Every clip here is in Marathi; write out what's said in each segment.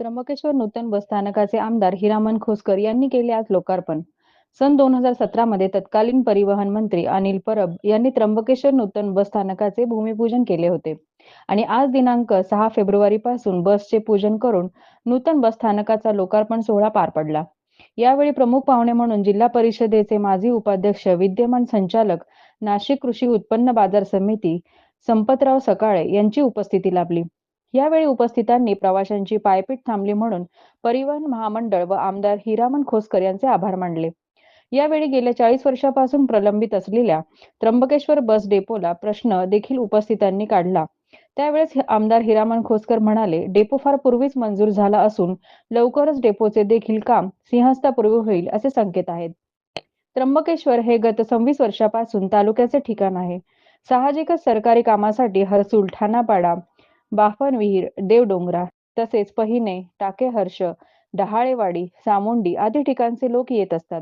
त्र्यंबकेश्वर नूतन बसस्थानकाचे आमदार हिरामन खोसकर यांनी केले आज लोकार्पण. सन दोन हजार सतरा मध्ये तत्कालीन परिवहन मंत्री अनिल परब यांनी त्र्यंबकेश्वर नूतन बसस्थानकाचे भूमिपूजन केले होते. आणि आज दिनांक सहा फेब्रुवारी पासून बसचे पूजन करून नूतन बसस्थानकाचा लोकार्पण सोहळा पार पडला. यावेळी प्रमुख पाहुणे म्हणून जिल्हा परिषदेचे माजी उपाध्यक्ष विद्यमान संचालक नाशिक कृषी उत्पन्न बाजार समिती संपतराव सकाळे यांची उपस्थिती लाभली. यावेळी उपस्थितांनी प्रवाशांची पायपीट थांबली म्हणून परिवहन महामंडळ व आमदार हिरामन खोसकर यांचे आभार मानले. यावेळी गेल्या चाळीस वर्षापासून प्रलंबित असलेल्या त्र्यंबकेश्वर बस डेपोला प्रश्न देखील उपस्थितांनी काढला. त्यावेळेस आमदार हिरामन खोसकर म्हणाले डेपो फार पूर्वीच मंजूर झाला असून लवकरच डेपोचे देखील काम सिंहस्थापूर्वी होईल असे संकेत आहेत. त्र्यंबकेश्वर हे गत सव्वीस वर्षापासून तालुक्याचे ठिकाण आहे. साहजिकच सरकारी कामासाठी हरसूल ठाणापाडा बाफनविहीर देवडोंगरा तसेच पहिने टाकेहर्ष डहाळेवाडी सामुंडी आदी ठिकाणचे लोक येत असतात.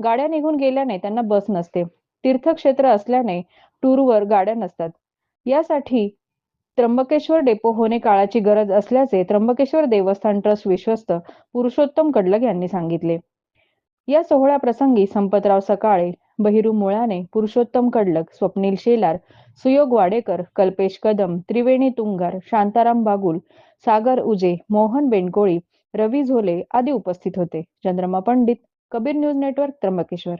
गाड्या निघून गेल्याने त्यांना बस नसते. तीर्थक्षेत्र असल्याने टूरवर गाड्या नसतात. यासाठी त्र्यंबकेश्वर डेपो होणे काळाची गरज असल्याचे त्र्यंबकेश्वर देवस्थान ट्रस्ट विश्वस्त पुरुषोत्तम कडलग यांनी सांगितले. या सोहळ्या प्रसंगी संपतराव सकाळे बहिरू मुळाने पुरुषोत्तम कडलक स्वप्नील शेलार सुयोग वाडेकर कल्पेश कदम त्रिवेणी तुंगार शांताराम बागुल सागर उजे मोहन बेनकोळी रवी झोले आदी उपस्थित होते. Chandrama Pandit Kabir news network Trimbakeshwar.